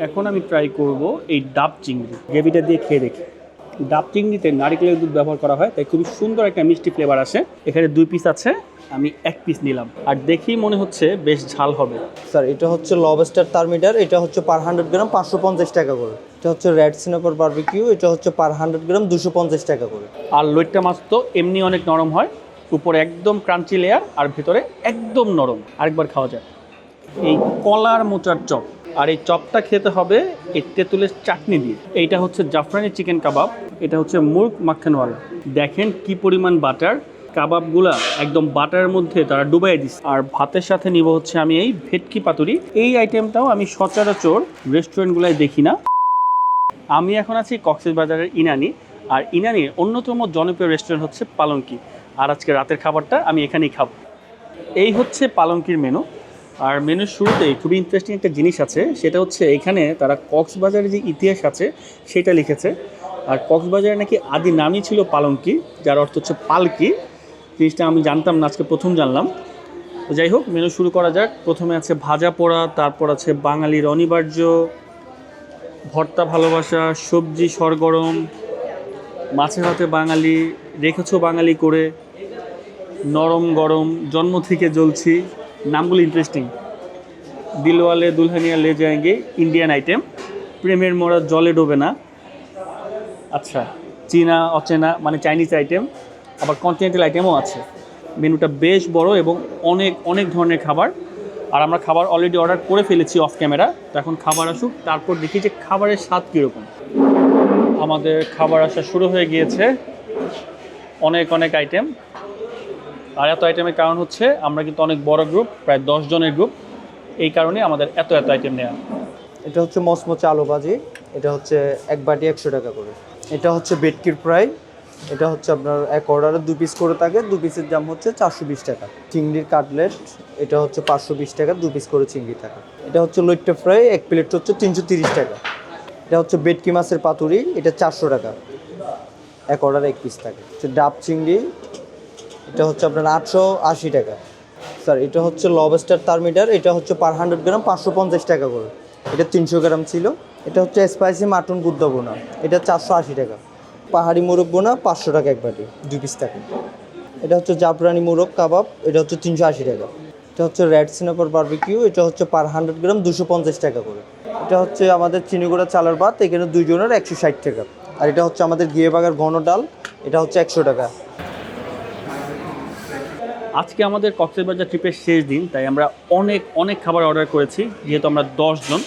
এখন আমি ট্রাই করব এই ডাব চিংড়ি। গ্রেভিটা দিয়ে খেয়ে দেখি। ডাব চিংড়িতে নারিকেলের দুধ ব্যবহার করা হয় তাই খুবই সুন্দর একটা মিষ্টি ফ্লেভার আসে। এখানে দুই পিস আছে আমি এক পিস নিলাম। আর দেখেই মনে হচ্ছে বেশ ঝাল হবে। স্যার এটা হচ্ছে লবস্টার থার্মিটার এটা হচ্ছে পার হান্ড্রেড গ্রাম পাঁচশো পঞ্চাশ টাকা করে। এটা হচ্ছে রেড সিনেপার বার্বিকিউ এটা হচ্ছে পার হান্ড্রেড গ্রাম দুশো পঞ্চাশ টাকা করে। আর লইট্টা মাছ তো এমনি অনেক নরম হয় উপরে একদম ক্রাঞ্চি লেয়ার আর ভেতরে একদম নরম। আরেকবার খাওয়া যায় এই কলার মোচার চপ। আর এই চপটা খেতে হবে এই তেঁতুলের চাটনি দিয়ে। এইটা হচ্ছে জাফরানি চিকেন কাবাব, এটা হচ্ছে মুর্গ মাখানওয়ালা। দেখেন কি পরিমাণ বাটার। কাবাবগুলা একদম বাটারের মধ্যে তারা ডুবাই দিচ্ছে আর ভাতের সাথে নিব হচ্ছে আমি এই ভেটকি পাতুরি। এই আইটেমটাও আমি সচরাচর রেস্টুরেন্টগুলোয় দেখি না। আমি এখন আছি কক্সবাজারের ইনানি। আর ইনানির অন্যতম জনপ্রিয় রেস্টুরেন্ট হচ্ছে পালঙ্কি আর আজকে রাতের খাবারটা আমি এখানেই খাব। এই হচ্ছে পালঙ্কির মেনু আর মেনুর শুরুতেই খুবই ইন্টারেস্টিং একটা জিনিস আছে, সেটা হচ্ছে এখানে তারা কক্সবাজারের যে ইতিহাস আছে, সেটা লিখেছে। আর কক্সবাজারে নাকি আদি নামই ছিল পালঙ্কি, যার অর্থ হচ্ছে পালকি। জিনিসটা আমি জানতাম না, আজকে প্রথম জানলাম। যাই হোক, মেনু শুরু করা যাক। প্রথমে আছে ভাজা পোড়া, তারপর আছে বাঙালির অনিবার্য, ভর্তা ভালোবাসা, সবজি সরগরম, মাছের হাতে বাঙালি, রেখেছো বাঙালি করে, নরম গরম, জন্ম থেকে জ্বলছি। নামগুলো ইন্টারেস্টিং দিলওয়ালে, দুলহানিয়া, লে যায়গে ইন্ডিয়ান আইটেম প্রেমের মোড়া, জলে ডোবে না। আচ্ছা চীনা, অচেনা মানে চাইনিজ আইটেম আবার কন্টিনেন্টাল আইটেমও আছে। মেনুটা বেশ বড় এবং অনেক অনেক ধরনের খাবার। আর আমরা খাবার অলরেডি অর্ডার করে ফেলেছি অফ ক্যামেরা তো এখন খাবার আসুক, তারপর দেখি যে খাবারের স্বাদ কীরকম। আমাদের খাবার আসা শুরু হয়ে গিয়েছে। অনেক অনেক আইটেম আর এত আইটেমের কারণ হচ্ছে আমরা কিন্তু অনেক বড় গ্রুপ প্রায় দশ জনের গ্রুপ এই কারণে আমাদের এত এত আইটেম নেওয়া এটা হচ্ছে মসমচে আলু ভাজি। এটা হচ্ছে এক বাটি একশো টাকা করে। এটা হচ্ছে বেটকির ফ্রাই। এটা হচ্ছে আপনার এক অর্ডারে দু পিস করে থাকে। দু পিসের দাম হচ্ছে চারশো বিশ টাকা। চিংড়ির কাটলেট, এটা হচ্ছে পাঁচশো বিশ টাকা। দু পিস করে চিংড়ি থাকে। এটা হচ্ছে লইট্টা ফ্রাই। এক প্লেট হচ্ছে তিনশো তিরিশ টাকা। এটা হচ্ছে বেটকি মাছের পাতুরি। এটা চারশো টাকা। এক অর্ডারে এক পিস থাকে। হচ্ছে ডাব চিংড়ি এটা হচ্ছে আপনার আটশো আশি টাকা স্যার এটা হচ্ছে লবস্টার থার্মিটার এটা হচ্ছে পার হান্ড্রেড গ্রাম পাঁচশো পঞ্চাশ টাকা করে এটা তিনশো গ্রাম ছিল এটা হচ্ছে স্পাইসি মাটন বুদ্ধ বোনা এটা চারশো আশি টাকা পাহাড়ি মোরগ বোনা পাঁচশো টাকা এক বাটি দুই পিস থাকে এটা হচ্ছে জাফরানি মোরগ কাবাব এটা হচ্ছে তিনশো আশি টাকা এটা হচ্ছে রেড সিনেপার বারবিকিউ এটা হচ্ছে পার হান্ড্রেড গ্রাম দুশো পঞ্চাশ টাকা করে এটা হচ্ছে আমাদের চিনিগুড়া চালের ভাত এখানে দুইজনের একশো ষাট টাকা আর এটা হচ্ছে আমাদের গিয়ে বাগার ঘন ডাল এটা হচ্ছে একশো টাকা আজকে আমাদের কক্সবাজার ট্রিপের শেষ দিন, তাই আমরা অনেক অনেক খাবার অর্ডার করেছি, যেহেতু আমরা জন।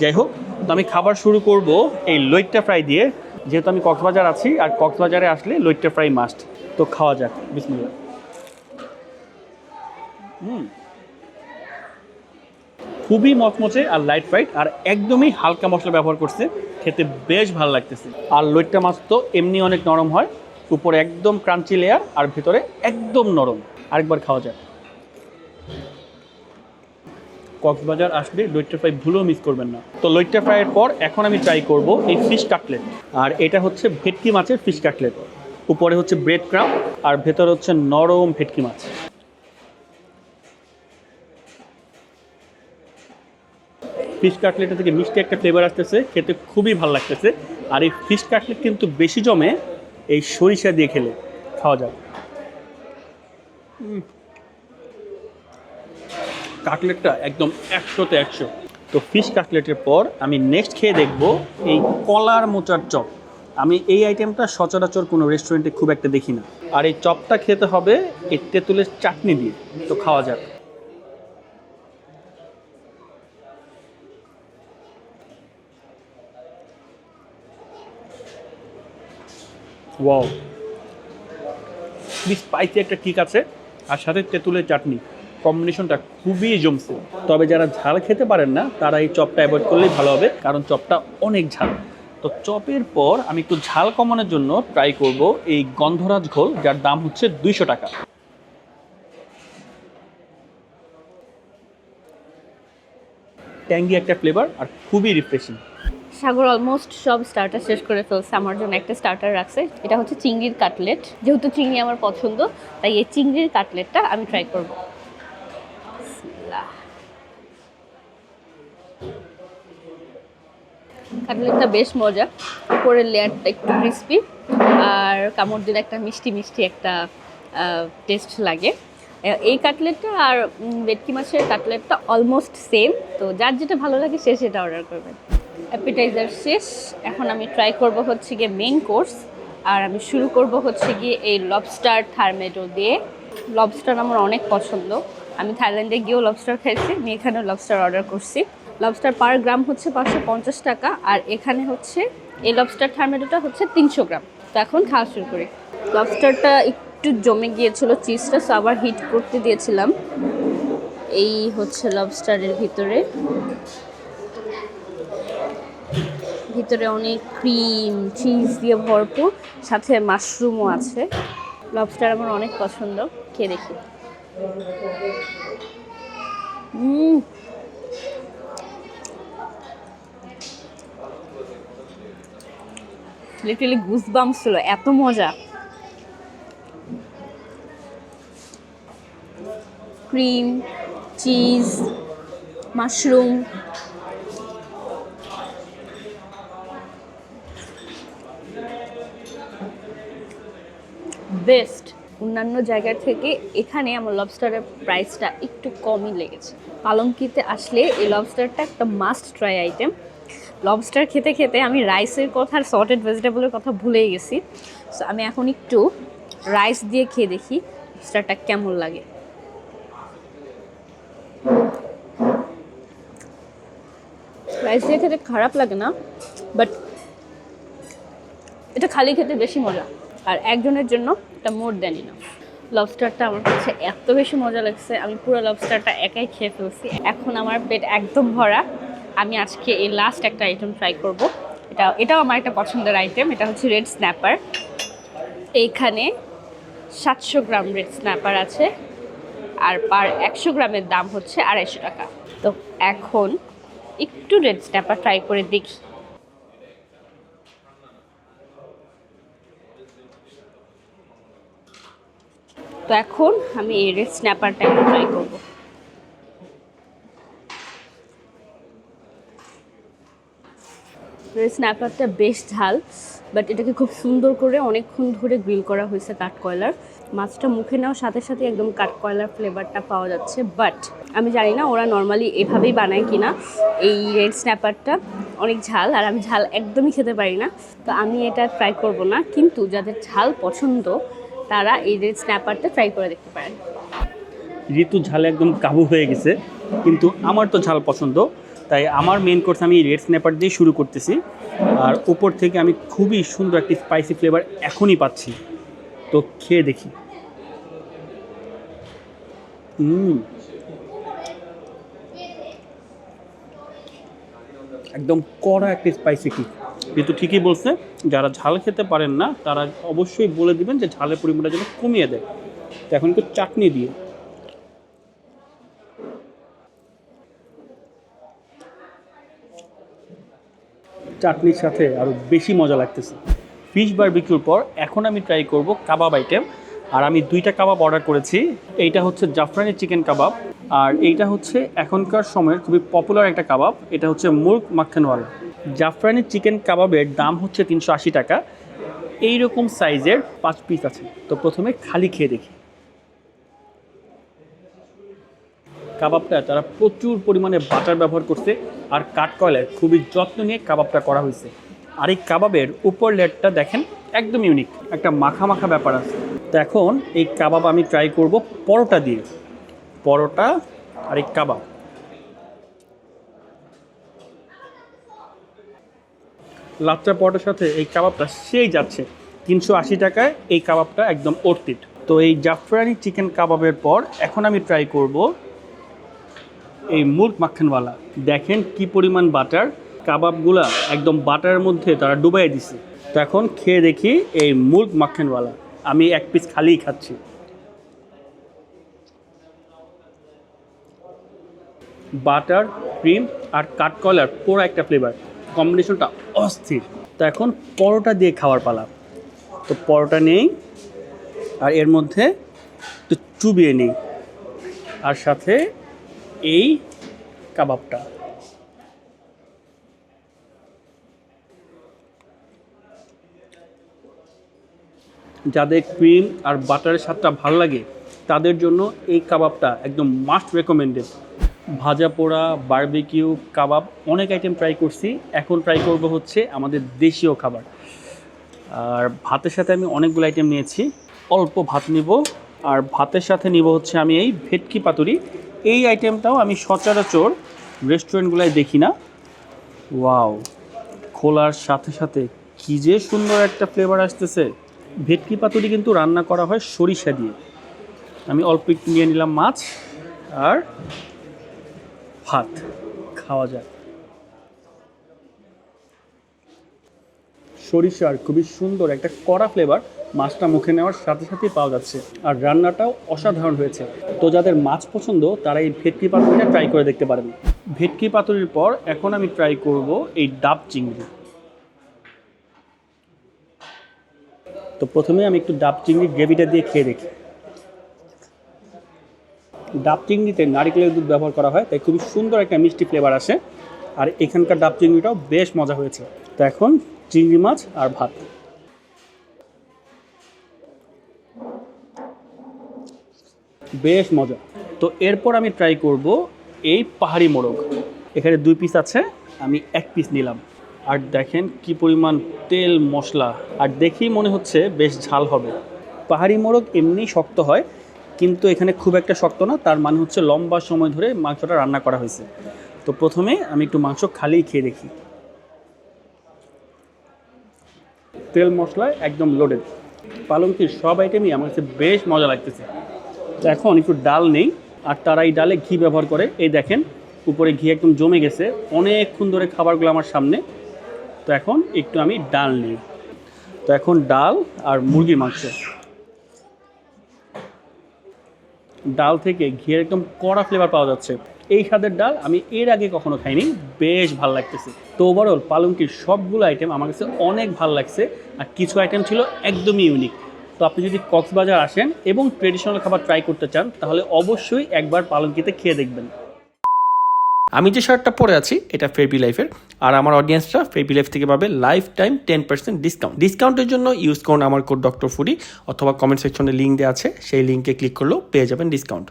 যাই হোক, তো আমি খাবার শুরু করব এই লইট্টা ফ্রাই দিয়ে। যেহেতু আমি কক্সবাজার আছি, আর কক্সবাজারে আসলে লইট্টা ফ্রাই মাস্ট তো খাওয়া যাক বিসমিল্লা হুম। খুবই মচমচে আর লাইট ফ্রাইড আর একদমই হালকা মশলা ব্যবহার করছে। খেতে বেশ ভালো লাগতেছে। আর লইট্টা মাছ তো এমনি অনেক নরম হয়, উপরে একদম ক্রাঞ্চি লেয়ার আর ভিতরে একদম নরম। আরেকবার খাওয়া যায়। কক্সবাজার আসলে লইট্টা ফ্রাই ভুলেও মিস করবেন না। তো লইট্টা ফ্রাইয়ের পর এখন আমি ট্রাই করব এই ফিশ কাটলেট আর এটা হচ্ছে ভেটকি মাছের ফিশ কাটলেট উপরে হচ্ছে ব্রেড ক্রাম আর ভেতরে হচ্ছে নরম ভেটকি মাছ। ফিশ কাটলেটা থেকে মিষ্টি একটা ফ্লেভার আসতেছে, খেতে খুবই ভালো লাগতেছে। আর এই ফিশ কাটলেট কিন্তু বেশি জমে এই সরিষা দিয়ে খেলে খাওয়া যায় কাটলেটটা একদম একশোতে একশো। তো ফিশ কাটলেটের পর আমি নেক্সট খেয়ে দেখব এই কলার মোচার চপ। আমি এই আইটেমটা সচরাচর কোনো রেস্টুরেন্টে খুব একটা দেখি না। আর এই চপটা খেতে হবে এই তেঁতুলের চাটনি দিয়ে। তো খাওয়া যাক। ওয়াও খুবই স্পাইসি একটা কিক আছে। আর সাথে তেঁতুলের চাটনি। কম্বিনেশনটা খুবই জমছে তবে যারা ঝাল খেতে পারেন না, তারা এই চপটা অ্যাভয়েড করলেই ভালো হবে, কারণ চপটা অনেক ঝাল। তো চপের পর আমি একটু ঝাল কমানোর জন্য ট্রাই করব এই গন্ধরাজ ঘোল, যার দাম হচ্ছে দুইশো টাকা। ট্যাঙ্গি একটা ফ্লেভার আর খুবই রিফ্রেশিং সাগর অলমোস্ট সব স্টার্টার শেষ করে ফেলছে। আমার জন্য একটা স্টার্টার রাখছে। এটা হচ্ছে চিংড়ির কাটলেট যেহেতু চিংড়ি আমার পছন্দ, তাই এই চিংড়ির কাটলেটটা আমি ট্রাই করব। কাটলেটটা বেশ মজা। উপরের লেয়ারটা একটু ক্রিস্পি আর কামড় দিলে একটা মিষ্টি মিষ্টি একটা টেস্ট লাগে। এই কাটলেটটা আর ভেটকি মাছের কাটলেটটা অলমোস্ট সেম তো যার যেটা ভালো লাগে সে সেটা অর্ডার করবেন। অ্যাপিটাইজার শেষ। এখন আমি ট্রাই করব হচ্ছে গিয়ে মেইন কোর্স আর আমি শুরু করব হচ্ছে গিয়ে এই লবস্টার থার্মেটো দিয়ে। লবস্টার আমার অনেক পছন্দ। আমি থাইল্যান্ডে গিয়েও লবস্টার খাইছি আমি এখানেও লবস্টার অর্ডার করছি। লবস্টার পার গ্রাম হচ্ছে পাঁচশো পঞ্চাশ টাকা, আর এখানে হচ্ছে এই লবস্টার থার্মেডোটা হচ্ছে তিনশো গ্রাম। তো এখন খাওয়া শুরু করি। লবস্টারটা একটু জমে গিয়েছিল চিজটা সো আবার হিট করতে দিয়েছিলাম। এই হচ্ছে লবস্টারের ভিতরে। ভিতরে অনেক ক্রিম, চিজ দিয়ে ভরপুর, সাথে মাশরুমও আছে। লবস্টার আমার অনেক পছন্দ, খেয়ে দেখি। লিটারালি গুজবাম্স ছিল, এত মজা। ক্রিম চিজ মাশরুম বেস্ট অন্যান্য জায়গার থেকে এখানে আমার লবস্টারের প্রাইসটা একটু কমই লেগেছে। পালঙ্কিতে আসলে এই লবস্টারটা একটা মাস্ট ট্রাই আইটেম লবস্টার খেতে খেতে আমি রাইসের কথা আর সর্টেড ভেজিটেবলের কথা ভুলেই গেছি। সো আমি এখন একটু রাইস দিয়ে খেয়ে দেখি লবস্টারটা কেমন লাগে। রাইস দিয়ে খেতে খারাপ লাগে না বাট এটা খালি খেতে বেশি মজা। আর একজনের জন্য এটা মোর দেন না লবস্টারটা আমার কাছে এত বেশি মজা লাগছে, আমি পুরো লবস্টারটা একাই খেয়ে ফেলছি। এখন আমার পেট একদম ভরা। আমি আজকে এই লাস্ট একটা আইটেম ট্রাই করব। এটা, এটাও আমার একটা পছন্দের আইটেম এটা হচ্ছে রেড স্ন্যাপার এইখানে সাতশো গ্রাম রেড স্ন্যাপার আছে, আর পার একশো গ্রামের দাম হচ্ছে আড়াইশো টাকা। তো এখন একটু রেড স্ন্যাপার ট্রাই করে দেখি। তো এখন আমি এই রেড স্ন্যাপারটা একটু ট্রাই করব। স্ন্যাপারটা বেশ ঝাল বাট এটাকে খুব সুন্দর করে অনেকক্ষণ ধরে গ্রিল করা হয়েছে কাঠকয়লার মাছটা মুখে নেওয়ার সাথে সাথে একদম কাঠকয়লার ফ্লেভারটা পাওয়া যাচ্ছে বাট আমি জানি না ওরা নর্মালি এভাবেই বানায় কিনা। এই রেড স্ন্যাপারটা অনেক ঝাল, আর আমি ঝাল একদমই খেতে পারি না। তো আমি এটা ট্রাই করব না, কিন্তু যাদের ঝাল পছন্দ তারা এই রেড স্ন্যাপারটা ট্রাই করে দেখতে পারেন। ঋতু ঝালে একদম কাবু হয়ে গেছে, কিন্তু আমার তো ঝাল পছন্দ, তাই আমার মেন কোর্স আমি রেড স্ন্যাপার দিয়ে শুরু করতেছি। আর উপর থেকে আমি খুবই সুন্দর একটি স্পাইসি ফ্লেভার এখনই পাচ্ছি। তো খেয়ে দেখি। একদম কড়া একটি স্পাইসি কি ঋতু ঠিকই বলছে, যারা ঝাল খেতে পারেন না, তারা অবশ্যই বলে দিবেন যে ঝালের পরিমাণটা যেন কমিয়ে দেয়। তো এখন একটু চাটনি দিয়ে। চাটনির সাথে আরও বেশি মজা লাগতেছে। ফিশ বারবিকিউর পর এখন আমি ট্রাই করব কাবাব আইটেম আর আমি দুইটা কাবাব অর্ডার করেছি। এইটা হচ্ছে জাফরানি চিকেন কাবাব, আর এইটা হচ্ছে এখনকার সময়ের খুবই পপুলার একটা কাবাব, এটা হচ্ছে মুর্গ মাখনওয়ালা। জাফরানি চিকেন কাবাবের দাম হচ্ছে তিনশো আশি টাকা। এইরকম সাইজের পাঁচ পিস আছে। তো প্রথমে খালি খেয়ে দেখি। কাবাবটা তারা প্রচুর পরিমাণে বাটার ব্যবহার করছে আর কাঠকয়লায় খুবই যত্ন নিয়ে কাবাবটা করা হয়েছে। আর এই কাবাবের উপর লেটটা দেখেন, একদম ইউনিক একটা মাখা মাখা ব্যাপার আছে। তো এখন এই কাবাব আমি ট্রাই করব পরোটা দিয়ে। পরোটা আর এই কাবাব। লাচ্চা পরোটার সাথে এই কাবাবটা সেই যাচ্ছে। তিনশো আশি টাকায় এই কাবাবটা একদম অর্থিত তো এই জাফরানি চিকেন কাবাবের পর এখন আমি ট্রাই করব এই মুর্গ মাখনওয়ালা। দেখেন কি পরিমাণ বাটার। কাবাবগুলা একদম বাটারের মধ্যে তারা ডুবাই দিছে। তো এখন খেয়ে দেখি এই মুর্গ মাখনওয়ালা। আমি এক পিস খালিই খাচ্ছি। বাটার, ক্রিম আর কাঠকলার পুরো একটা ফ্লেভার কম্বিনেশনটা অস্থির। তো এখন পরোটা দিয়ে খাওয়ার পালা। তো পরোটা নেই, আর এর মধ্যে তো চুবিয়ে নেই। আর সাথে এই কাবাবটা। যাদের ক্রিম আর বাটারের স্বাদটা ভালো লাগে, তাদের জন্য এই কাবাবটা একদম মাস্ট রেকমেন্ডেড ভাজা পোড়া, বারবিকিউ, কাবাব অনেক আইটেম ট্রাই করছি। এখন ট্রাই করব হচ্ছে আমাদের দেশীয় খাবার। আর ভাতের সাথে আমি অনেকগুলো আইটেম নিয়েছি। অল্প ভাত নিব। আর ভাতের সাথে নিব হচ্ছে আমি এই ভেটকি পাতুরি। এই আইটেমটাও আমি সচরাচর রেস্টুরেন্টগুলোয় দেখি না। ওয়াও! খোলার সাথে সাথে কী যে সুন্দর একটা ফ্লেভার আসতেছে। ভেটকি পাতুরি কিন্তু রান্না করা হয় সরিষা দিয়ে। আমি অল্প একটু নিয়ে নিলাম মাছ। আর ভাত, খাওয়া যায় সরিষার খুবই সুন্দর একটা কড়া ফ্লেভার মাছটা মুখে নেওয়ার সাথে সাথেই পাওয়া যাচ্ছে। আর রান্নাটাও অসাধারণ হয়েছে। তো যাদের মাছ পছন্দ, তারা এই ভেটকি পাতুরিটা ট্রাই করে দেখতে পারেন। ভেটকি পাতুরির পর এখন আমি ট্রাই করব এই ডাব চিংড়ি। তো প্রথমে আমি একটু ডাব চিংড়ি গ্রেভিটা দিয়ে খেয়ে দেখি। ডাব চিংড়িতে নারিকেলের দুধ ব্যবহার করা হয়, তাই খুবই সুন্দর একটা মিষ্টি ফ্লেভার আসে। আর এখানকার ডাব চিংড়িটাও বেশ মজা হয়েছে। তো এখন চিংড়ি মাছ আর ভাত। বেশ মজা। তো এরপর আমি ট্রাই করব এই পাহাড়ি মোরগ। এখানে দুই পিস আছে, আমি এক পিস নিলাম। আর দেখেন কি পরিমাণ তেল মশলা। আর দেখেই মনে হচ্ছে বেশ ঝাল হবে। পাহাড়ি মোরগ এমনি শক্ত হয় কিন্তু এখানে খুব একটা শক্ত না, তার মানে হচ্ছে লম্বা সময় ধরে মাংসটা রান্না করা হয়েছে। তো প্রথমে আমি একটু মাংস খালিই খেয়ে দেখি। তেল মশলায় একদম লোডেড পালঙ্কির সব আইটেমই আমার কাছে বেশ মজা লাগতেছে। এখন একটু ডাল নেই, আর তারা এই ডালে ঘি ব্যবহার করে। এই দেখেন, উপরে ঘি একদম জমে গেছে। অনেকক্ষণ ধরে খাবারগুলো আমার সামনে। তো এখন একটু আমি ডাল নিই। তো এখন ডাল আর মুরগির মাংস। ডাল থেকে ঘিয়ের একদম কড়া ফ্লেভার পাওয়া যাচ্ছে। এই স্বাদের ডাল আমি এর আগে কখনো খাইনি, বেশ ভালো লাগতেছে। তো ওভারঅল পালঙ্কির সবগুলো আইটেম আমার কাছে অনেক ভালো লাগছে আর কিছু আইটেম ছিল একদমই ইউনিক তো আপনি যদি কক্সবাজার আসেন এবং ট্রেডিশনাল খাবার ট্রাই করতে চান, তাহলে অবশ্যই একবার পালঙ্কিতে খেয়ে দেখবেন। আমি যে শার্টটা পরে আছি, এটা ফেবি লাইফের আর আমার অডিয়েন্সরা ফেবি লাইফ থেকে পাবে lifetime ten percent discount ডিসকাউন্টের জন্য ইউজ করুন আমার কোড ডক্টর ফুডি অথবা কমেন্ট সেকশনে লিঙ্ক দেওয়া আছে, সেই লিঙ্কে ক্লিক করলেও পেয়ে যাবেন ডিসকাউন্ট